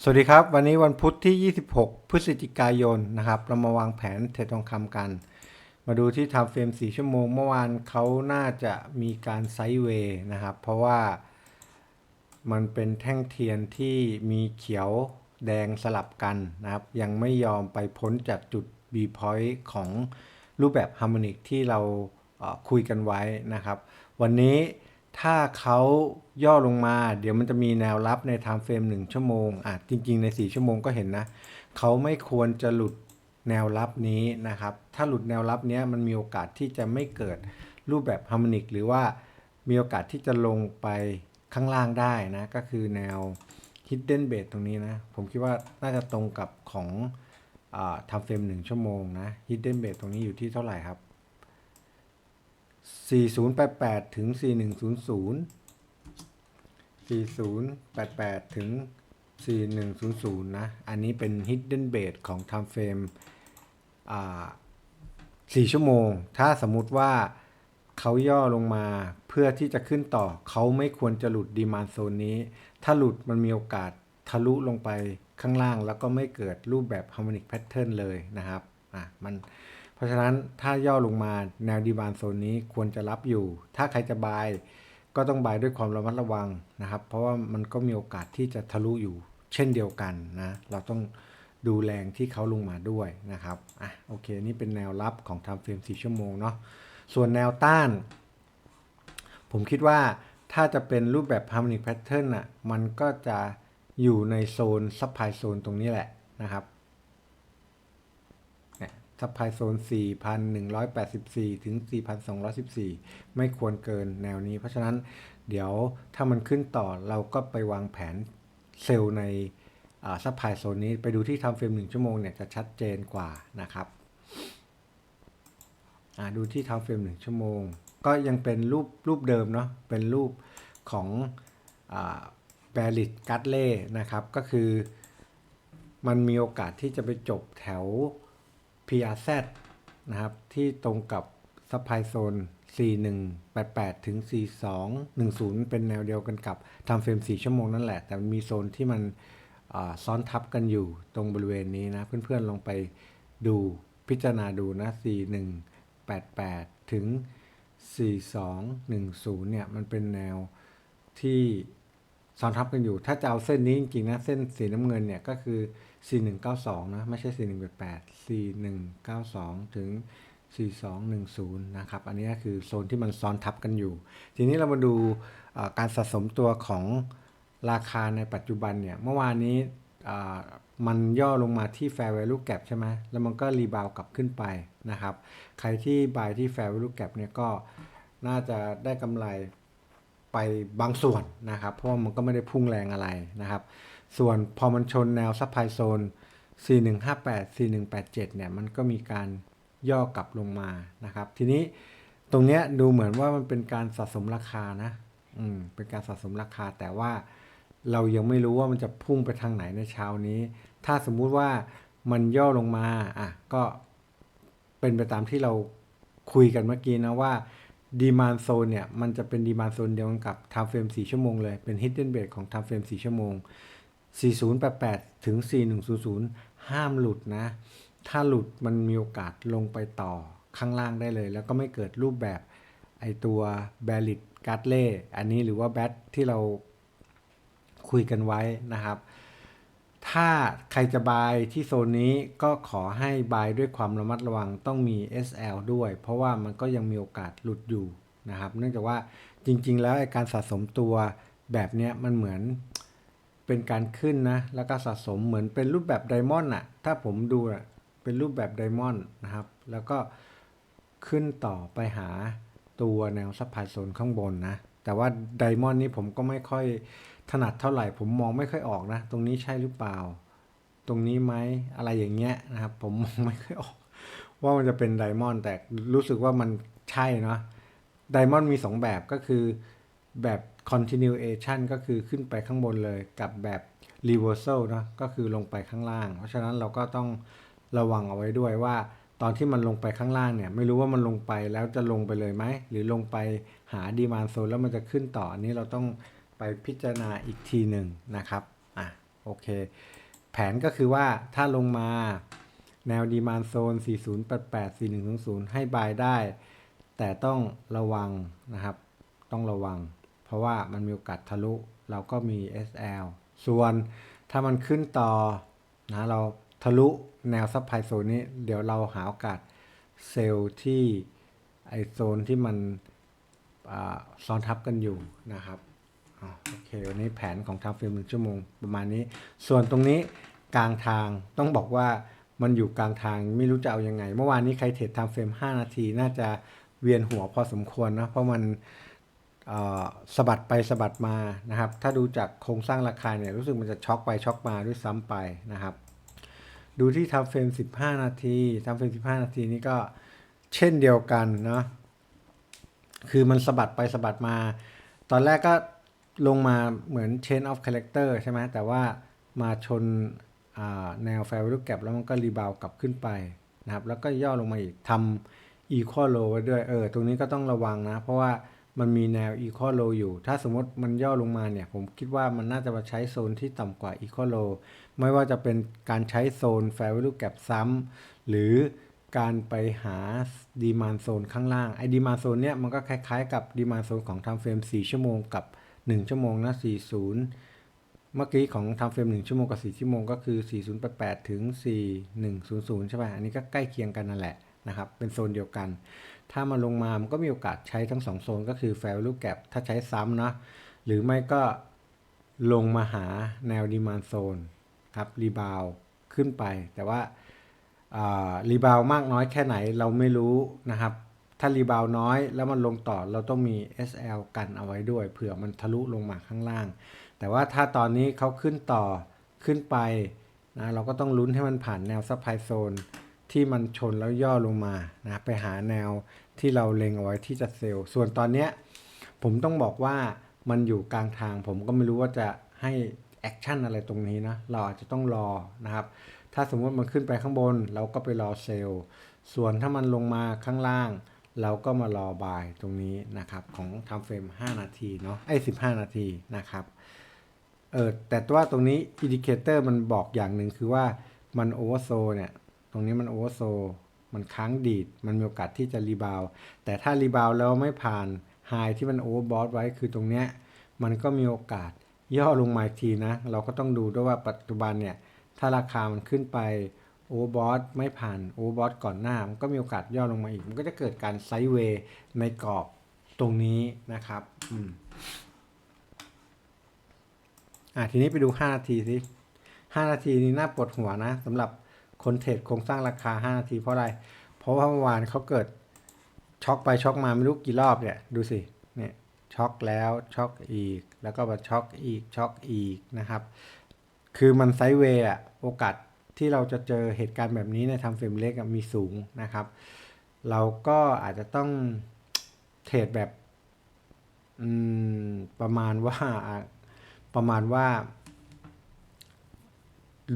สวัสดีครับ วันนี้วันพุธที่ 26 พฤศจิกายนนะครับ เรามาวางแผนเทรดทองคำกัน มาดูที่ทำเฟรม 4 ชั่วโมง เมื่อวานเขาน่าจะมีการไซด์เวย์นะครับ เพราะว่ามันเป็นแท่งเทียนที่มีเขียวแดงสลับกันนะครับ ยังไม่ยอมไปพ้นจากจุด B point ของรูปแบบฮาร์โมนิกที่เราคุยกันไว้นะครับ วันนี้ ถ้าเขาย่อลงมา เดี๋ยวมันจะมีแนวรับในไทม์เฟรม1ชั่วโมงอะจริง ๆ ใน 4 ชั่วโมงก็เห็นนะ เขาไม่ควรจะหลุดแนวรับนี้นะครับ ถ้าหลุดแนวรับนี้มันมีโอกาสที่จะไม่เกิดรูปแบบฮาร์โมนิกหรือว่ามีโอกาสที่จะลงไปข้างล่างได้นะ ก็คือแนว hidden base ตรงนี้นะ ผมคิดว่าน่าจะตรงกับของทำเฟรม1ชั่วโมงนะ hidden base ตรงนี้อยู่ที่เท่าไหร่ครับ 4088 ถึง 4100 4088 ถึง 4100 นะ อันนี้เป็น hidden base ของ time frame อ่า4ชั่วโมง ถ้าสมมุติว่าเขาย่อลงมาเพื่อที่จะขึ้นต่อ เขาไม่ควรจะหลุดดีมานโซนนี้ ถ้าหลุดมันมีโอกาสทะลุลงไปข้างล่างแล้วก็ไม่เกิดรูปแบบ harmonic pattern เลยนะครับ อะ มัน ราะฉะนั้นถ้าย่อลงมาแนวดีมานโซนนี้ควรจะรับอยู่ ถ้าใครจะบายก็ต้องบายด้วยความระมัดระวังนะครับ เพราะว่ามันก็มีโอกาสที่จะทะลุอยู่ เช่นเดียวกันนะ เราต้องดูแรงที่เขาลงมาด้วยนะครับ อะโอเค นี่เป็นแนวรับของทำเฟรม4ชั่วโมงเนาะ ส่วนแนวต้าน ผมคิดว่าถ้าจะเป็นรูปแบบ harmonic pattern อะ มันก็จะอยู่ในโซน supply zone ตรงนี้แหละนะครับ ซัพพลายโซน 4,184 ถึง 4,214 ไม่ควรเกินแนวนี้ เพราะฉะนั้นเดี๋ยวถ้ามันขึ้นต่อเราก็ไปวางแผนเซลล์ในซัพพลายโซนนี้ไปดูที่ทำเฟรม 1 ชั่วโมงเนี่ยจะชัดเจนกว่านะครับดูที่ทำเฟรม 1 ชั่วโมง ก็ยังเป็นรูปรูปเดิมเนาะเป็นรูปของแบริดกัตเล่นะครับ ก็คือมันมีโอกาสที่จะไปจบแถว PRZ นะครับ ที่ตรงกับซัพพลายโซน 4188 ถึง 4210 เป็นแนวเดียวกันกับทำเฟรม 4 ชั่วโมงนั่นแหละ แต่มันมีโซนที่มันซ้อนทับกันอยู่ตรงบริเวณนี้นะ เพื่อนๆลองไปดูพิจารณาดูนะ 4188 ถึง 4210 เนี่ย มันเป็นแนวที่ ซ้อนทับกันอยู่ ถ้าจะเอาเส้นนี้จริงๆนะ เส้นสีน้ำเงินเนี่ยก็คือ 4192 นะ ไม่ใช่ 4188 4192 ถึง 4210 นะครับ อันนี้คือโซนที่มันซ้อนทับกันอยู่ ทีนี้เรามาดูการสะสมตัวของราคาในปัจจุบันเนี่ย เมื่อวานนี้มันย่อลงมาที่ fair value gap ใช่ไหม แล้วมันก็รีบาวกลับขึ้นไปนะครับ ใครที่บายที่ fair value gap เนี่ยก็น่าจะได้กำไร ไปบางส่วนนะครับ เพราะว่ามันก็ไม่ได้พุ่งแรงอะไรนะครับ ส่วนพอมันชนแนวซัพพลายโซน 4158 4187 เนี่ย มันก็มีการย่อกลับลงมานะครับ ทีนี้ตรงเนี้ยดูเหมือนว่ามันเป็นการสะสมราคานะ อืม เป็นการสะสมราคาแต่ว่าเรายังไม่รู้ว่ามันจะพุ่งไปทางไหนในเช้านี้ ถ้าสมมุติว่ามันย่อลงมา อะ ก็เป็นไปตามที่เราคุยกันเมื่อกี้นะว่า ดีมานโซนเนี่ย มันจะเป็นดีมานโซนเดียวกันกับ time frame 4 ชั่วโมงเลย เป็น hidden base ของ time frame 4 ชั่วโมง 4088 ถึง 4100 ห้ามหลุดนะ ถ้าหลุดมันมีโอกาสลงไปต่อข้างล่างได้เลย แล้วก็ไม่เกิดรูปแบบไอตัว b a l i t g a t l e อันนี้หรือว่าแบทที่เราคุยกันไว้นะครับ ถ้าใครจะบายที่โซนนี้ก็ขอให้บายด้วยความระมัดระวังต้องมี SL ด้วย เพราะว่ามันก็ยังมีโอกาสหลุดอยู่นะครับ เนื่องจากว่าจริง ๆ แล้วการสะสมตัวแบบเนี้ยมันเหมือนเป็นการขึ้นนะ แล้วก็สะสมเหมือนเป็นรูปแบบไดมอนด์อะถ้าผมดูอะเป็นรูปแบบไดมอนด์นะครับ แล้วก็ขึ้นต่อไปหาตัวแนวซัพพลายโซนข้างบนนะ แต่ว่าไดมอนด์นี้ผมก็ไม่ค่อย ถนัดเท่าไหร่ผมมองไม่ค่อยออกนะ ตรงนี้ใช่หรือเปล่า ตรงนี้ไหมอะไรอย่างเงี้ยนะครับ ผมมองไม่ค่อยออก ว่ามันจะเป็นไดมอนด์แต่รู้สึกว่ามันใช่เนาะไดมอนด์มี 2 แบบก็คือแบบ continuation ก็คือขึ้นไปข้างบนเลยกับแบบ reversal เนาะก็คือลงไปข้างล่าง เพราะฉะนั้นเราก็ต้องระวังเอาไว้ด้วยว่า ตอนที่มันลงไปข้างล่างเนี่ย ไม่รู้ว่ามันลงไปแล้วจะลงไปเลยไหม หรือลงไปหาดีมานโซนแล้วมันจะขึ้นต่ออันนี้เราต้อง ไปพิจารณาอีกทีหนึ่งนะครับอะโอเค แผนก็คือว่าถ้าลงมาแนวดีมานโซน 4088 4100 ให้บายได้ แต่ต้องระวังนะครับ ต้องระวัง เพราะว่ามันมีโอกาสทะลุ เราก็มี SL ส่วนถ้ามันขึ้นต่อนะเราทะลุแนวซับไพโซนนี้ เดี๋ยวเราหาโอกาสเซลล์ที่ไอโซนที่มันซ้อนทับกันอยู่นะครับ โอเควันนี้แผนของทางฟิล์มหนึ่งชั่วโมงประมาณนี้ ส่วนตรงนี้กลางทางต้องบอกว่ามันอยู่กลางทางไม่รู้จะเอายังไง เมื่อวานนี้ใครเทรดทำเฟรม5 นาที น่าจะเวียนหัวพอสมควรนะเพราะมันสะบัดไปสะบัดมานะครับ ถ้าดูจากโครงสร้างราคาเนี่ยรู้สึกมันจะช็อกไปช็อกมาด้วยซ้ำไปนะครับ ดูที่ทำเฟรม 15 นาทีทำเฟรม 15 นาทีนี้ก็เช่นเดียวกันเนาะคือมันสะบัดไปสะบัดมา ตอนแรกก็ ลงมาเหมือน chain of character ใช่ไหมแต่ว่ามาชนาแนว fair value gap แล้วมันก็รีบาวกลับขึ้นไปนะครับแล้วก็ย่อลงมาอีกทำ equal low ไว้ด้วยเออตรงนี้ก็ต้องระวังนะ เพราะว่ามันมีแนว equal low อยู่ ถ้าสมมติมันย่อลงมาเนี่ย ผมคิดว่ามันน่าจะมาใช้โซนที่ต่ำกว่า equal low ไม่ว่าจะเป็นการใช้โซน fair value gap ซ้ำหรือการไปหา demand zone ข้างล่างไอ้ demand zone เนี่ยมันก็คล้ายๆ กับ demand zone ของ time frame 4ชั่วโมงกับ 1 ชั่วโมงนะ40 เมื่อกี้ของ time frame 1ชั่วโมงกับ 4 ชั่วโมงก็คือ 4088 ถึง 4100 ใช่ป่ะ อันนี้ก็ใกล้เคียงกันนั่นแหละนะครับ เป็นโซนเดียวกัน ถ้ามาลงมา มันก็มีโอกาสใช้ทั้ง 2 โซนก็คือ fair value gap ถ้าใช้ซ้ำนะ หรือไม่ก็ลงมาหาแนว demand zone ครับรีบาวขึ้นไป แต่ว่ารีบาวมากน้อยแค่ไหนเราไม่รู้นะครับ ถ้ารีบาวน้อยแล้วมันลงต่อเราต้องมี SL กันเอาไว้ด้วย เผื่อมันทะลุลงมาข้างล่าง แต่ว่าถ้าตอนนี้เขาขึ้นต่อขึ้นไปนะเราก็ต้องลุ้นให้มันผ่านแนวซัพพลายโซนที่มันชนแล้วย่อลงมานะไปหาแนวที่เราเล็งเอาไว้ที่จะเซลล์ส่วนตอนเนี้ยผมต้องบอกว่ามันอยู่กลางทาง ผมก็ไม่รู้ว่าจะให้แอคชั่นอะไรตรงนี้นะเราอาจจะต้องรอนะครับ ถ้าสมมติมันขึ้นไปข้างบน เราก็ไปรอเซลล์ส่วนถ้ามันลงมาข้างล่าง เราก็มารอบายตรงนี้นะครับของทำเฟรม 5 นาทีเนาะไอ้15 นาทีนะครับเออแต่ว่าตรงนี้อินดิเคเตอร์มันบอกอย่างหนึ่งคือว่ามันโอเวอร์โซเนี่ย ตรงนี้มันโอเวอร์โซมันค้างดีด มันมีโอกาสที่จะรีบาวแต่ถ้ารีบาวแล้วไม่ผ่านไฮที่มันโอเวอร์บอทไว้คือตรงเนี้ยมันก็มีโอกาสย่อลงมาอีกทีนะ เราก็ต้องดูด้วยว่าปัจจุบันเนี่ย ถ้าราคามันขึ้นไป โอเวอร์บอทไม่ผ่านโอเวอร์บอทก่อนหน้า มันก็มีโอกาสย่อลงมาอีก มันก็จะเกิดการไซด์เวย์ในกรอบตรงนี้นะครับอืมอะทีนี้ไปดู 5 นาทีสิ5นาทีนี้น่าปวดหัวนะสำหรับคนเทรดโครงสร้างราคา 5 นาทีเพราะอะไร เพราะว่าเมื่อวานเขาเกิดช็อกไปช็อกมาไม่รู้กี่รอบเนี่ยดูสิเนี่ยช็อกแล้วช็อกอีก แล้วก็มาช็อกอีกช็อกอีกนะครับ คือมันไซด์เวย์อะโอกาส ที่เราจะเจอเหตุการณ์แบบนี้ในทำเฟรมเล็กมีสูงนะครับ เราก็อาจจะต้องเทรดแบบประมาณว่าประมาณว่า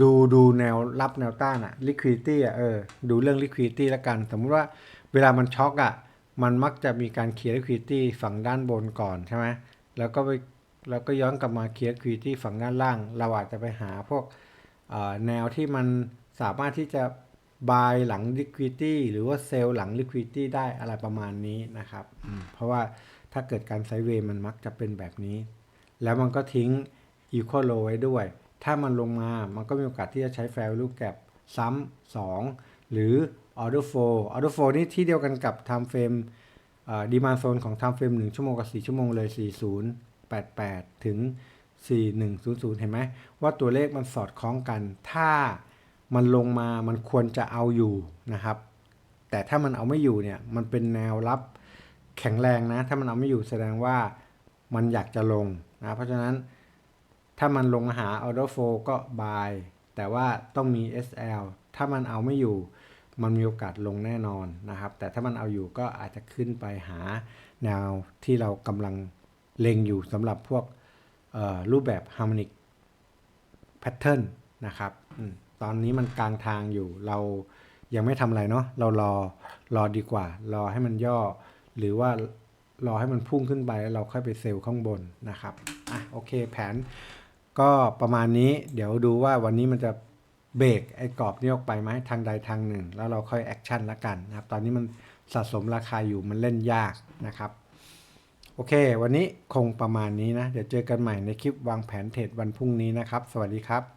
ดูดูแนวรับแนวต้านอะ liquidity อะเออดูเรื่อง liquidity แล้วกัน สมมติว่าเวลามันช็อกอะมันมักจะมีการเคลียร์ liquidity ฝั่งด้านบนก่อนใช่ไหมแล้วก็ไปแล้วก็ย้อนกลับมาเคลียร์ liquidity ฝั่งด้านล่าง เราอาจจะไปหาพวก แนวที่มันสามารถที่จะ buy หลัง liquidity หรือว่า sell หลัง liquidity ได้อะไรประมาณนี้นะครับอืมเพราะว่าถ้าเกิดการไซด์เวย์มันมักจะเป็นแบบนี้ แล้วมันก็ทิ้ง equal low ไว้ด้วย ถ้ามันลงมา มันก็มีโอกาสที่จะใช้ fair value gap ซ้ำ2หรือ order flow order flow นี่ที่เดียวกันกับ time frame ดีมาโซนของ time frame 1 ชั่วโมงกับ 4 ชั่วโมงเลย 4088 ถึง 4100 เห็นไหมว่าตัวเลขมันสอดคล้องกัน ถ้ามันลงมามันควรจะเอาอยู่นะครับ แต่ถ้ามันเอาไม่อยู่เนี่ยมันเป็นแนวรับแข็งแรงนะ ถ้ามันเอาไม่อยู่แสดงว่ามันอยากจะลงนะเพราะฉะนั้นถ้ามันลงมาหา order flow ก็ buy แต่ว่าต้องมี SL ถ้ามันเอาไม่อยู่ มันมีโอกาสลงแน่นอนนะครับ แต่ถ้ามันเอาอยู่ก็อาจจะขึ้นไปหาแนวที่เรากำลังเล็งอยู่สำหรับพวก รูปแบบ harmonic pattern นะครับอตอนนี้มันกลางทางอยู่เรายังไม่ทำอะไรเนาะเรารอรอดีกว่า รอให้มันย่อ หรือว่ารอให้มันพุ่งขึ้นไปแล้วเราค่อยไปเซลล์ข้างบนนะครับอะโอเคแผนก็ประมาณนี้เดี๋ยวดูว่าวันนี้มันจะเบรกไอ้กรอบนี้ออกไปไหมทางใดทางหนึ่ง แล้วเราค่อยแอคชั่นละกันนะครับ ตอนนี้มันสะสมราคาอยู่มันเล่นยากนะครับ โอเค วันนี้คงประมาณนี้นะ เดี๋ยวเจอกันใหม่ในคลิปวางแผนเทรดวันพรุ่งนี้นะครับ สวัสดีครับ